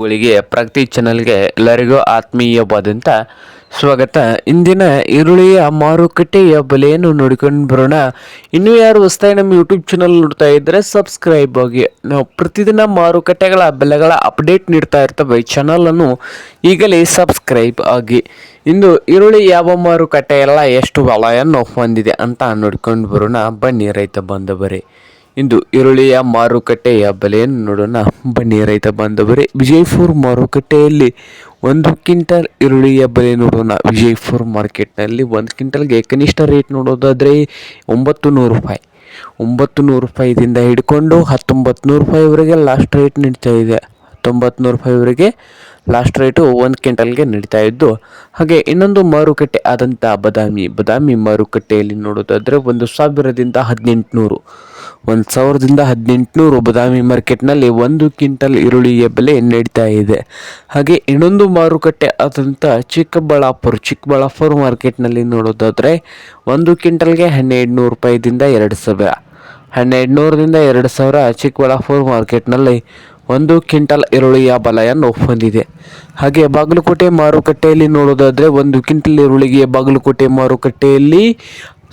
ಗಳಿಗೆ, ಪ್ರಗತಿ ಚಾನಲ್ಗೆ ಎಲ್ಲರಿಗೂ ಆತ್ಮೀಯವಾದಂಥ ಸ್ವಾಗತ. ಇಂದಿನ ಈರುಳ್ಳಿಯ ಮಾರುಕಟ್ಟೆಯ ಬೆಲೆಯನ್ನು ನೋಡಿಕೊಂಡು ಬರೋಣ. ಇನ್ನೂ ಯಾರು ಹೊಸದಾಗಿ ನಮ್ಮ ಯೂಟ್ಯೂಬ್ ಚಾನಲ್ ನೋಡ್ತಾ ಇದ್ದರೆ ಸಬ್ಸ್ಕ್ರೈಬ್ ಆಗಿ. ನಾವು ಪ್ರತಿದಿನ ಮಾರುಕಟ್ಟೆಗಳ ಬೆಲೆಗಳ ಅಪ್ಡೇಟ್ ನೀಡ್ತಾ ಇರ್ತವೆ. ಚಾನಲನ್ನು ಈಗಲೇ ಸಬ್ಸ್ಕ್ರೈಬ್ ಆಗಿ. ಇಂದು ಈರುಳ್ಳಿ ಯಾವ ಮಾರುಕಟ್ಟೆ ಎಲ್ಲ ಎಷ್ಟು ವಲಯನ್ನು ಹೊಂದಿದೆ ಅಂತ ನೋಡ್ಕೊಂಡು ಬರೋಣ. ಬನ್ನಿ ರೈತ ಬಾಂಧವರೇ. ಇಂದು ಈರುಳ್ಳಿಯ ಮಾರುಕಟ್ಟೆಯ ಬೆಲೆಯನ್ನು ನೋಡೋಣ. ಬನ್ನಿ, ರೈತ ಬಾಂಧವರೇ, ವಿಜಯಪುರ ಮಾರುಕಟ್ಟೆಯಲ್ಲಿ ಒಂದು ಕ್ವಿಂಟಲ್ ಈರುಳ್ಳಿಯ ಬೆಲೆ ನೋಡೋಣ. ವಿಜಯಪುರ ಮಾರ್ಕೆಟ್ನಲ್ಲಿ ಒಂದು ಕ್ವಿಂಟಲ್ಗೆ ಕನಿಷ್ಠ ರೇಟ್ ನೋಡೋದಾದರೆ ಒಂಬತ್ತು ನೂರು ರೂಪಾಯಿ. ಒಂಬತ್ತು ನೂರು ರೂಪಾಯಿದಿಂದ ಹಿಡ್ಕೊಂಡು ಹತ್ತೊಂಬತ್ತು ನೂರು ರೂಪಾಯಿವರೆಗೆ ಲಾಸ್ಟ್ ರೇಟ್ ನಡೀತಾ ಇದೆ. ಹತ್ತೊಂಬತ್ತು ನೂರು ರೂಪಾಯಿವರೆಗೆ ಲಾಸ್ಟ್ ರೇಟು ಒಂದು ಕ್ವಿಂಟಲ್ಗೆ ನಡೀತಾ ಇದ್ದು, ಹಾಗೆ ಇನ್ನೊಂದು ಮಾರುಕಟ್ಟೆ ಆದಂಥ ಬದಾಮಿ. ಬದಾಮಿ ಮಾರುಕಟ್ಟೆಯಲ್ಲಿ ನೋಡೋದಾದರೆ ಒಂದು ಸಾವಿರದಿಂದ ಹದಿನೆಂಟುನೂರು. ಒಂದು ಸಾವಿರದಿಂದ ಹದಿನೆಂಟುನೂರು ಬದಾಮಿ ಮಾರ್ಕೆಟ್ನಲ್ಲಿ ಒಂದು ಕ್ವಿಂಟಲ್ ಈರುಳ್ಳಿಯ ಬೆಲೆ ನಡೀತಾ ಇದೆ. ಹಾಗೆ ಇನ್ನೊಂದು ಮಾರುಕಟ್ಟೆ ಆದಂಥ ಚಿಕ್ಕಬಳ್ಳಾಪುರ ಚಿಕ್ಕಬಳ್ಳಾಪುರ ಮಾರ್ಕೆಟ್ನಲ್ಲಿ ನೋಡೋದಾದರೆ ಒಂದು ಕ್ವಿಂಟಲ್ಗೆ ಹನ್ನೆರಡು ನೂರು ರೂಪಾಯಿದಿಂದ ಎರಡು ಸಾವಿರ. ಹನ್ನೆರಡು ನೂರರಿಂದ ಎರಡು ಸಾವಿರ ಚಿಕ್ಕಬಳ್ಳಾಪುರ ಮಾರ್ಕೆಟ್ನಲ್ಲಿ ಒಂದು ಕ್ವಿಂಟಲ್ ಈರುಳ್ಳಿಯ ಬಲೆಯನ್ನು ಹೊಂದಿದೆ. ಹಾಗೆ ಬಾಗಲಕೋಟೆ ಮಾರುಕಟ್ಟೆಯಲ್ಲಿ ನೋಡೋದಾದರೆ ಒಂದು ಕ್ವಿಂಟಲ್ ಈರುಳ್ಳಿಗೆ ಬಾಗಲಕೋಟೆ ಮಾರುಕಟ್ಟೆಯಲ್ಲಿ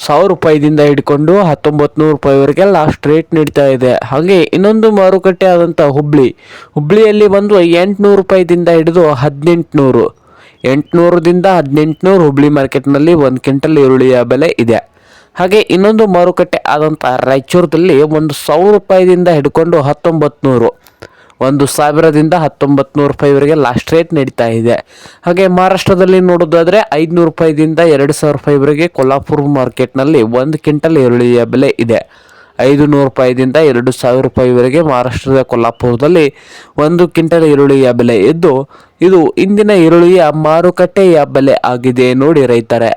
ಸಾವಿರ ರೂಪಾಯಿದಿಂದ ಹಿಡ್ಕೊಂಡು ಹತ್ತೊಂಬತ್ತು ನೂರು ರೂಪಾಯಿವರೆಗೆ ಲಾಸ್ಟ್ ರೇಟ್ ನೀಡ್ತಾ ಇದೆ. ಹಾಗೆ ಇನ್ನೊಂದು ಮಾರುಕಟ್ಟೆ ಆದಂಥ ಹುಬ್ಬಳ್ಳಿ ಹುಬ್ಬಳ್ಳಿಯಲ್ಲಿ ಬಂದು ಎಂಟುನೂರು ರೂಪಾಯಿದಿಂದ ಹಿಡಿದು ಹದಿನೆಂಟುನೂರು. ಎಂಟುನೂರದಿಂದ ಹದಿನೆಂಟುನೂರು ಹುಬ್ಬಳ್ಳಿ ಮಾರ್ಕೆಟ್ನಲ್ಲಿ ಒಂದು ಕ್ವಿಂಟಲ್ ಈರುಳ್ಳಿಯ ಬೆಲೆ ಇದೆ. ಹಾಗೆ ಇನ್ನೊಂದು ಮಾರುಕಟ್ಟೆ ಆದಂಥ ರಾಯಚೂರದಲ್ಲಿ ಒಂದು ಸಾವಿರ ರೂಪಾಯಿದಿಂದ ಹಿಡ್ಕೊಂಡು ಹತ್ತೊಂಬತ್ತು ನೂರು ಒಂದು ಸಾವಿರದಿಂದ ಹತ್ತೊಂಬತ್ತು ನೂರು ರೂಪಾಯಿವರೆಗೆ ಲಾಸ್ಟ್ ರೇಟ್ ನಡೀತಾ ಇದೆ. ಹಾಗೆ ಮಹಾರಾಷ್ಟ್ರದಲ್ಲಿ ನೋಡೋದಾದರೆ ಐದುನೂರು ರೂಪಾಯಿದಿಂದ ಎರಡು ಸಾವಿರ ರೂಪಾಯಿವರೆಗೆ ಕೊಲ್ಲಾಪುರ ಮಾರ್ಕೆಟ್ನಲ್ಲಿ ಒಂದು ಕ್ವಿಂಟಲ್ ಈರುಳ್ಳಿಯ ಬೆಲೆ ಇದೆ. ಐದು ನೂರು ರೂಪಾಯಿದಿಂದ ಎರಡು ಸಾವಿರ ರೂಪಾಯಿವರೆಗೆ ಮಹಾರಾಷ್ಟ್ರದ ಕೊಲ್ಲಾಪುರದಲ್ಲಿ ಒಂದು ಕ್ವಿಂಟಲ್ ಈರುಳ್ಳಿಯ ಬೆಲೆ ಇದ್ದು, ಇದು ಇಂದಿನ ಈರುಳ್ಳಿಯ ಮಾರುಕಟ್ಟೆಯ ಬೆಲೆ ಆಗಿದೆ ನೋಡಿ ರೈತರೆ.